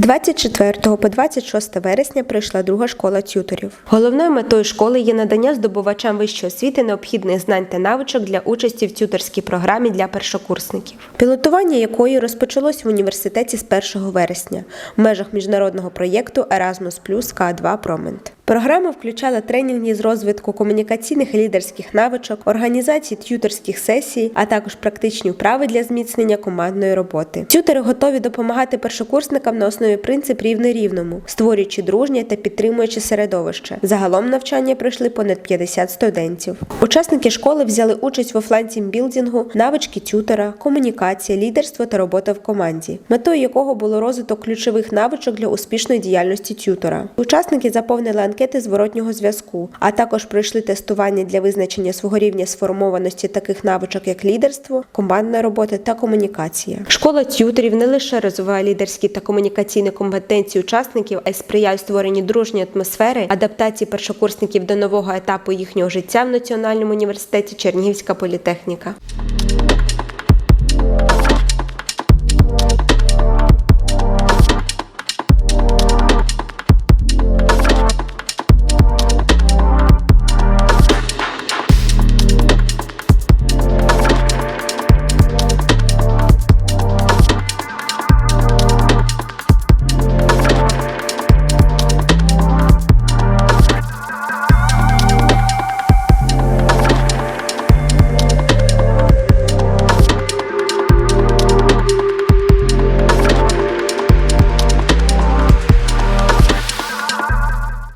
24 по 26 вересня прийшла друга школа тюторів. Головною метою школи є надання здобувачам вищої освіти необхідних знань та навичок для участі в тюторській програмі для першокурсників, пілотування якої розпочалось в університеті з 1 вересня в межах міжнародного проєкту Erasmus Plus К2 Промент. Програма включала тренінги з розвитку комунікаційних і лідерських навичок, організації т'юторських сесій, а також практичні вправи для зміцнення командної роботи. Тютери готові допомагати першокурсникам на основі принцип рівне рівному, створюючи дружнє та підтримуючи середовище. Загалом навчання пройшли понад 50 студентів. Учасники школи взяли участь в офлайн тімбілдингу, навички тютера, комунікація, лідерство та робота в команді, метою якого було розвиток ключових навичок для успішної діяльності тютора. Учасники заповнили анкети зворотнього зв'язку, а також пройшли тестування для визначення свого рівня сформованості таких навичок, як лідерство, командна робота та комунікація. Школа тюторів не лише розвиває лідерські та комунікаційні компетенції учасників, а й сприяє створенню дружньої атмосфери, адаптації першокурсників до нового етапу їхнього життя в Національному університеті Чернігівська політехніка.